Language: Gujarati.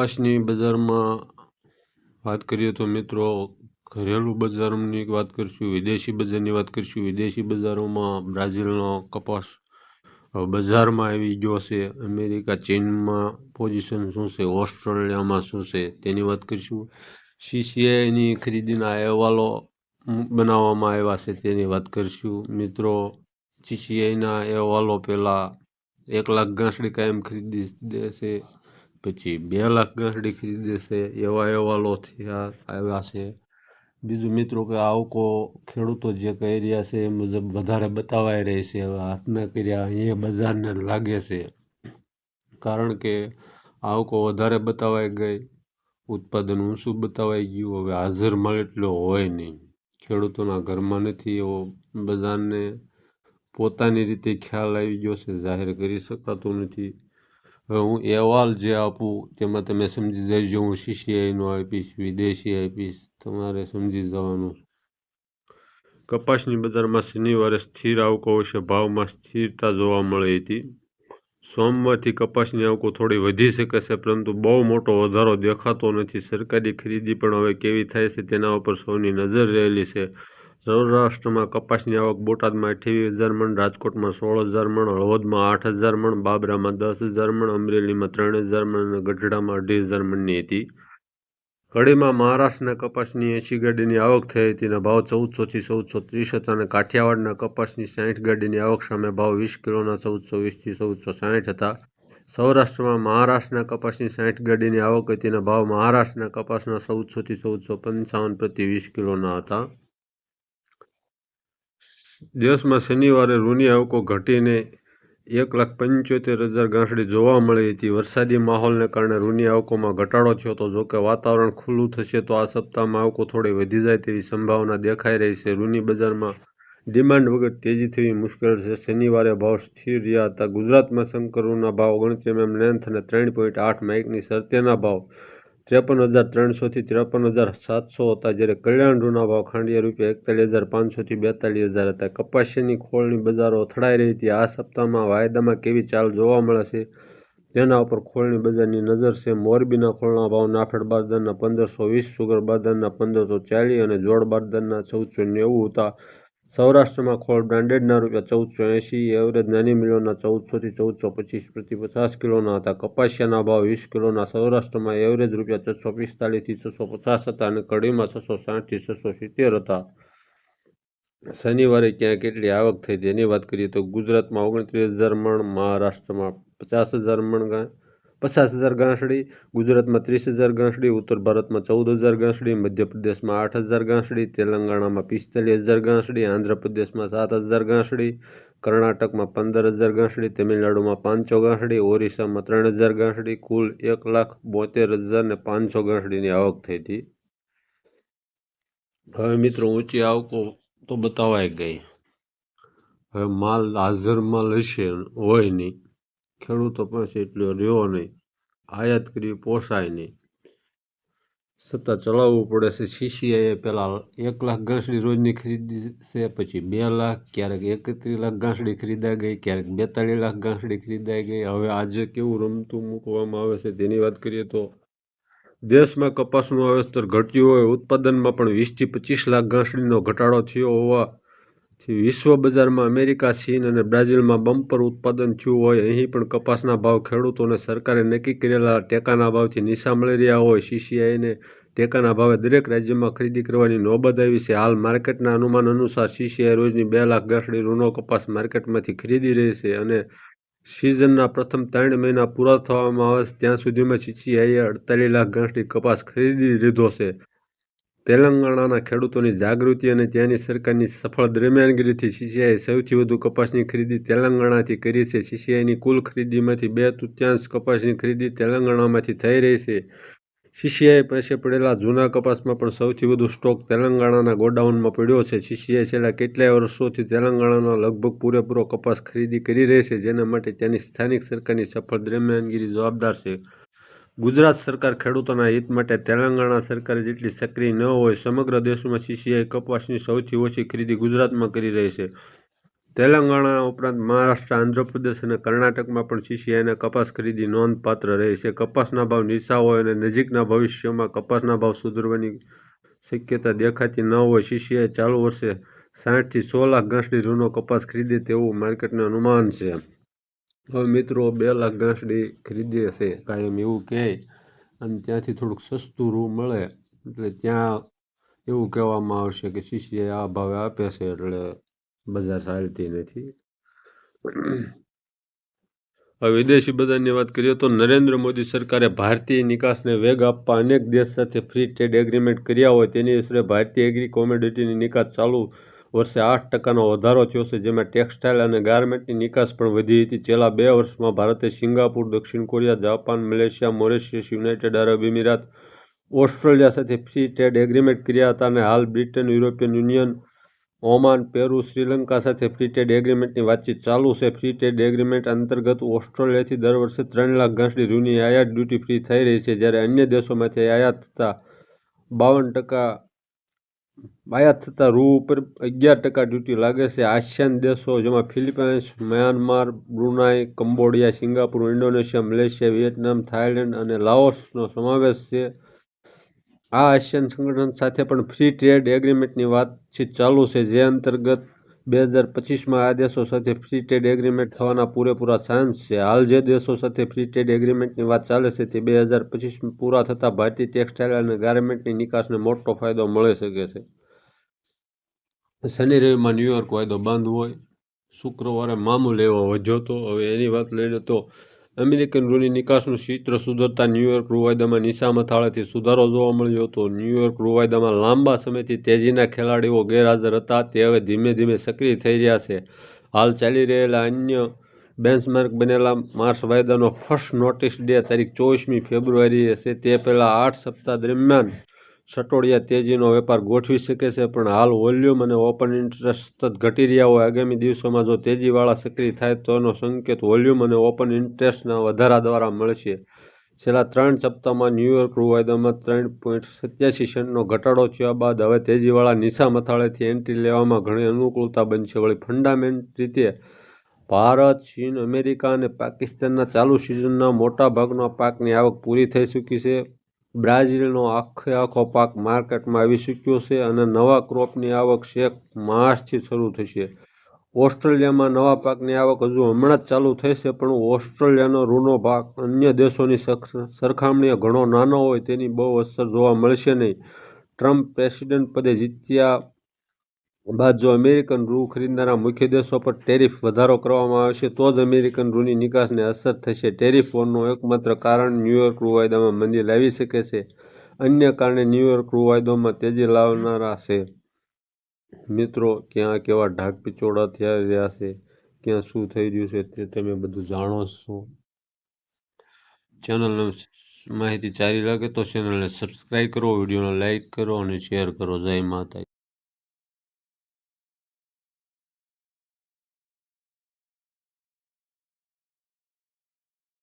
કપાસની બજારમાં વાત કરીએ તો મિત્રો, ઘરેલું બજારની વાત કરીશું, વિદેશી બજારની વાત કરીશું. વિદેશી બજારોમાં બ્રાઝિલનો કપાસ બજારમાં આવી ગયો છે. અમેરિકા, ચીનમાં પોઝિશન શું છે? ઓસ્ટ્રેલિયામાં શું છે? તેની વાત કરીશું. સીસીઆઈની ખરીદીના અહેવાલો બનાવવામાં આવ્યા છે તેની વાત કરીશું. મિત્રો, સીસીઆઈના અહેવાલો પહેલાં એક લાખ ગાંસડી કાયમ ખરીદી દેશે પછી બે લાખ ગાંસડી ખરીદે છે, એવા અહેવાલો થયા, આવ્યા છે. બીજું મિત્રો કે આવકો ખેડૂતો જે કહી રહ્યા છે, એ મુજબ વધારે બતાવાઈ રહી છે, હવે હાથના કર્યા, અહીંયા બજારને લાગે છે. કારણ કે આવકો વધારે બતાવાઈ ગઈ, ઉત્પાદન ઊંચું બતાવાઈ ગયું, હવે હાજર માલ એટલો હોય નહીં. ખેડૂતોના ઘરમાં નથી, એવો બજારને પોતાની રીતે ખ્યાલ આવી ગયો છે, જાહેર કરી શકાતું નથી. હવે હું અહેવાલ જે આપું, તેમાં તમે સમજી જજો હું સીસીઆઈનો આપીશ, વિદેશી આપીશ, તમારે સમજી જવાનું. કપાસની બજારમાં શનિવારે સ્થિર આવકો હશે ભાવમાં સ્થિરતા જોવા મળી હતી સોમવારથી કપાસની આવકો થોડી વધી શકે છે, પરંતુ બહુ મોટો વધારો દેખાતો નથી. સરકારી ખરીદી પણ હવે કેવી થાય છે તેના ઉપર સૌની નજર રહેલી છે. સૌરાષ્ટ્રમાં કપાસની આવક બોટાદમાં અઠ્યાવીસ હજાર મણ રાજકોટમાં સોળ હજાર મણ, હળવદમાં આઠ હજાર મણ, બાબરામાં દસ હજાર મણ, અમરેલીમાં ત્રણ હજાર મણ અને ગઢડામાં અઢી હજાર મણની હતી. કડીમાં મહારાષ્ટ્રના કપાસની એંશી ગાડીની આવક થઈ. હતી અને ભાવ ચૌદસોથી ચૌદસો ત્રીસ હતા અને કાઠિયાવાડના કપાસની સાઠ ગાડીની આવક સામે ભાવ વીસ કિલોના ચૌદસો વીસથી ચૌદસો સાઠ હતા. સૌરાષ્ટ્રમાં મહારાષ્ટ્રના કપાસની સાઠ ગાડીની આવક હતી. અને ભાવ મહારાષ્ટ્રના કપાસના ચૌદસોથી ચૌદસો પંચાવન પ્રતિ વીસ કિલોના હતા. દેશમાં શનિવારે રૂની આવકો ઘટીને એક લાખ પંચોતેર હજાર ગાંસડી જોવા મળી હતી. વરસાદી માહોલને કારણે રૂની આવકોમાં ઘટાડો થયો હતો. જોકે વાતાવરણ ખુલ્લું થશે તો આ સપ્તાહમાં આવકો થોડી વધી જાય તેવી સંભાવના દેખાઈ રહી છે. રૂની બજારમાં ડિમાન્ડ વગર તેજી થવી મુશ્કેલ છે. શનિવારે ભાવ સ્થિર રહ્યા હતા. ગુજરાતમાં શંકરુના ભાવ ઓગણત્રીસ એમ લેન્થ અને ત્રણ પોઈન્ટ આઠ માઇકની શરતેના ભાવ ત્રેપન હજાર ત્રણસોથી ત્રેપન હજાર સાતસો હતા, જ્યારે કલ્યાણ રૂના ભાવ ખાંડિયા રૂપિયા એકતાલીસ હજાર પાંચસોથી બેતાલીસ હજાર હતા. કપાસિયાની ખોળની બજારો અથડાઈ રહી હતી. આ સપ્તાહમાં વાયદામાં કેવી ચાલ જોવા મળે છે? તેના ઉપર ખોળની બજારની નજર છે. મોરબીના ખોળના ભાવ નાફેડ બારદારના પંદરસો વીસ, સુગર બારદારના પંદરસો ચાલીસ અને જોડ બારદારના ચૌદસો નેવું હતા. સૌરાષ્ટ્રમાં ખોળ બ્રાન્ડેડના રૂપિયા ચૌદસો એંશી એવરેજ નાની મિલોના ચૌદસોથી ચૌદસો પચીસ પ્રતિ પચાસ કિલોના હતા. કપાસિયાના ભાવ વીસ કિલોના સૌરાષ્ટ્રમાં એવરેજ રૂપિયા છસો પિસ્તાલીસથી છસો પચાસ હતા અને કડીમાં છસો સાઠથી છસો સિત્તેર હતા. શનિવારે ક્યાં કેટલી આવક થઈ તેની વાત કરીએ તો ગુજરાતમાં ઓગણત્રીસ હજાર મણ, મહારાષ્ટ્રમાં પચાસ હજાર મણ પચાસ હજાર ગાંસડી, ગુજરાતમાં ત્રીસ હજાર ગાંસડી, ઉત્તર ભારતમાં ચૌદ હજાર ગાંસડી, મધ્યપ્રદેશમાં આઠ હજાર ગાંસડી, તેલંગાણામાં પિસ્તાલીસ હજાર ગાંસડી, આંધ્રપ્રદેશમાં સાત હજાર ગાંસડી, કર્ણાટકમાં પંદર હજાર ગાંસડી, તમિલનાડુમાં પાંચસો ગાંસડી, ઓરિસ્સામાં ત્રણ હજાર ગાંસડી, કુલ એક લાખ બોતેર હજાર ને પાંચસો ગાંસડીની આવક થઈ હતી. હવે મિત્રો ઊંચી આવકો તો બતાવાઈ ગઈ. હવે માલ હાજરમાં લેશે હોય નહીં. ખેડૂતો પાસે એટલો રહ્યો નહીં. આયાત કરવી પોસાય નહીં. છતાં ચલાવવું પડે છે. સીસીઆઈએ પહેલાં એક લાખ ઘાસડી રોજની ખરીદી છે, પછી બે લાખ, ક્યારેક એકત્રીસ લાખ ઘાસડી ખરીદાઈ ગઈ, ક્યારેક બેતાળીસ લાખ ઘાસડી ખરીદાઈ ગઈ. હવે આજે કેવું રમતું મૂકવામાં આવે છે તેની વાત કરીએ તો દેશમાં કપાસનું વાવેતર ઘટ્યું હોય, ઉત્પાદનમાં પણ વીસથી પચીસ લાખ ઘાસડીનો ઘટાડો થયો હોવાથી વિશ્વ બજારમાં અમેરિકા, ચીન અને બ્રાઝિલમાં બમ્પર ઉત્પાદન થયું હોય, અહીં પણ કપાસના ભાવ ખેડૂતોને સરકારે નક્કી કરેલા ટેકાના ભાવથી નિશા મળી રહ્યા હોય. સીસીઆઈને ટેકાના ભાવે દરેક રાજ્યમાં ખરીદી કરવાની નોબત આવી છે. હાલ માર્કેટના અનુમાન અનુસાર સીસીઆઈ રોજની બે લાખ ગાંસડી રૂનો કપાસ માર્કેટમાંથી ખરીદી રહી છે અને સિઝનના પ્રથમ ત્રણ મહિના પૂરા થવામાં આવે ત્યાં સુધીમાં સીસીઆઈએ અડતાલીસ લાખ ગાંસડી કપાસ ખરીદી લીધો છે. તેલંગાણાના ખેડૂતોની જાગૃતિ અને ત્યાંની સરકારની સફળ દરમિયાનગીરીથી સીસીઆઈએ સૌથી વધુ કપાસની ખરીદી તેલંગાણાથી કરી છે. સીસીઆઈની કુલ ખરીદીમાંથી બે તૃત્યાંશ કપાસની ખરીદી તેલંગાણામાંથી થઈ રહી છે. સીસીઆઈ પાસે પડેલા જૂના કપાસમાં પણ સૌથી વધુ સ્ટોક તેલંગાણાના ગોડાઉનમાં પડ્યો છે. સીસીઆઈ છેલ્લા કેટલાય વર્ષોથી તેલંગાણાનો લગભગ પૂરેપૂરો કપાસ ખરીદી કરી રહી છે, જેના માટે ત્યાંની સ્થાનિક સરકારની સફળ દરમિયાનગીરી જવાબદાર છે. ગુજરાત સરકાર ખેડૂતોના હિત માટે તેલંગાણા સરકારે જેટલી સક્રિય ન હોય, સમગ્ર દેશમાં સીસીઆઈ કપાસની સૌથી ઓછી ખરીદી ગુજરાતમાં કરી રહી છે. તેલંગાણા ઉપરાંત મહારાષ્ટ્ર, આંધ્રપ્રદેશ અને કર્ણાટકમાં પણ સીસીઆઈના કપાસ ખરીદી નોંધપાત્ર રહી છે. કપાસના ભાવ નીચા હોય અને નજીકના ભવિષ્યમાં કપાસના ભાવ સુધરવાની શક્યતા દેખાતી ન હોય સીસીઆઈ ચાલુ વર્ષે સાઠથી સો લાખ ગાંસડી રૂનો કપાસ ખરીદે તેવું માર્કેટનું અનુમાન છે. હવે મિત્રો બે લાખ ગાંસડી ખરીદે છે, કાયમ એવું કહે અને ત્યાંથી થોડુંક સસ્તું રૂ મળે. એટલે ત્યાં એવું કહેવામાં આવશે કે શીશીએ આ ભાવે આપે છે, એટલે બજાર ચાલતી નથી. હવે વિદેશી બજારની વાત કરીએ તો નરેન્દ્ર મોદી સરકારે ભારતીય નિકાસને વેગ આપવા અનેક દેશ સાથે ફ્રી ટ્રેડ એગ્રીમેન્ટ કર્યા હોય, તેની અસરે ભારતીય એગ્રી કોમોડિટીની નિકાસ ચાલુ વર્ષે આઠ ટકાનો વધારો થયો છે, જેમાં ટેક્સટાઇલ અને ગાર્મેન્ટની નિકાસ પણ વધી હતી. છેલ્લા બે વર્ષમાં ભારતે સિંગાપુર, દક્ષિણ Korea, Japan, Malaysia, Mauritius, United Arab Emirates Australia સાથે ફ્રી ટ્રેડ એગ્રીમેન્ટ કર્યા હતા અને હાલ Britain, European Union, Oman, Peru, Sri Lanka સાથે ફ્રી ટ્રેડ એગ્રીમેન્ટની વાતચીત ચાલુ છે. ફ્રી ટ્રેડ એગ્રીમેન્ટ અંતર્ગત ઓસ્ટ્રેલિયાથી દર વર્ષે ત્રણ લાખ ઘાસની રૂની આયાત ડ્યુટી ફ્રી થઈ રહી છે, જ્યારે અન્ય દેશોમાંથી આયાત થતા બાવન ટકા આયાત થતા રૂ ઉપર અગિયાર ટકા ડ્યુટી લાગે છે. આસિયાન દેશો જેમાં Philippines, Myanmar, Brunei, Cambodia, Singapore, Indonesia, Malaysia Vietnam Thailand અને લાઓસનો સમાવેશ છે. આ આસિયાન સંગઠન સાથે પણ ફ્રી ટ્રેડ એગ્રીમેન્ટની વાતચીત ચાલુ છે, જે અંતર્ગત બે હજાર પચીસમાં આ દેશો સાથે ફ્રી ટ્રેડ એગ્રીમેન્ટ થવાના પૂરેપૂરા ચાન્સ છે. હાલ જે દેશો સાથે ફ્રી ટ્રેડ એગ્રીમેન્ટની વાત ચાલે છે તે બે હજાર પચીસ પૂરા થતાં ભારતીય ટેક્સટાઇલ અને ગાર્મેન્ટની નિકાસને મોટો ફાયદો મળી શકે છે. શનિ રવિમાં ન્યુયોર્ક વાયદો બંધ હોય, શુક્રવારે મામૂલ એવો વધ્યો હતો હવે એની વાત લઈને તો અમેરિકન રૂની નિકાસનું ચિત્ર સુધરતા ન્યૂયોર્ક રૂવાયદામાં વાયદામાં નીચા સુધારો જોવા મળ્યો હતો. ન્યૂયોર્ક રૂવાયદામાં લાંબા સમયથી તેજીના ખેલાડીઓ ગેરહાજર હતા. તે હવે ધીમે ધીમે સક્રિય થઈ રહ્યા છે. હાલ ચાલી રહેલા અન્ય બેન્ચમાર્ક બનેલા માર્ચ વાયદાનો ફર્સ્ટ નોટિસ ડે તારીખ ચોવીસમી ફેબ્રુઆરી હશે તે પહેલાં આઠ સપ્તાહ દરમિયાન સટોડિયા તેજીનો વેપાર ગોઠવી શકે છે, પણ હાલ વોલ્યુમ અને ઓપન ઇન્ટરેસ્ટ સતત ઘટી રહ્યા હોય. આગામી દિવસોમાં જો તેજીવાળા સક્રિય થાય, તોનો સંકેત વોલ્યુમ અને ઓપન ઇન્ટરેસ્ટના વધારા દ્વારા મળશે. છેલ્લા ત્રણ સપ્તાહમાં ન્યૂયોર્ક રૂવાયદામાં ત્રણ પોઈન્ટ સત્યાસી સેન્ટનો ઘટાડો થયા બાદ હવે તેજીવાળા નિશા મથાળેથી એન્ટ્રી લેવામાં ઘણી અનુકૂળતા બનશે. વળી ફંડામેન્ટ રીતે ભારત, ચીન, અમેરિકા અને પાકિસ્તાનના ચાલુ સિઝનના મોટાભાગના પાકની આવક પૂરી થઈ ચૂકી છે. બ્રાઝિલનો આખે આખો પાક માર્કેટમાં આવી ચૂક્યો છે અને નવા ક્રોપની આવક છેક માર્ચથી શરૂ થશે. ઓસ્ટ્રેલિયામાં નવા પાકની આવક હજુ હમણાં જ ચાલુ છે પણ ઓસ્ટ્રેલિયાનો રૂનો પાક અન્ય દેશોની સરખામણીએ ઘણો નાનો હોય તેની બહુ અસર જોવા મળશે નહીં. ટ્રમ્પ પ્રેસિડેન્ટ પદે જીત્યા બાદ જો અમેરિકન રૂ ખરીદનારા મુખ્ય દેશો પર ટેરિફ વધારો કરવામાં આવશે, તો જ અમેરિકન રૂની નિકાસને અસર થશે. ટેરિફ વોરનું એકમાત્ર કારણ ન્યૂયોર્ક રૂ વાયદામાં મંદી લાવી શકે છે. અન્ય કારણે ન્યૂયોર્ક રૂ વાયદોમાં તેજી લાવનારા છે. મિત્રો, ક્યાં કેવા ઢાક પિચોડા થઈ રહ્યા છે? ક્યાં શું થઈ રહ્યું છે તે તમે બધું જાણો છો? ચેનલને માહિતી સારી લાગે તો ચેનલને સબસ્ક્રાઈબ કરો, વિડીયોને લાઇક કરો અને શેર કરો. જય માતા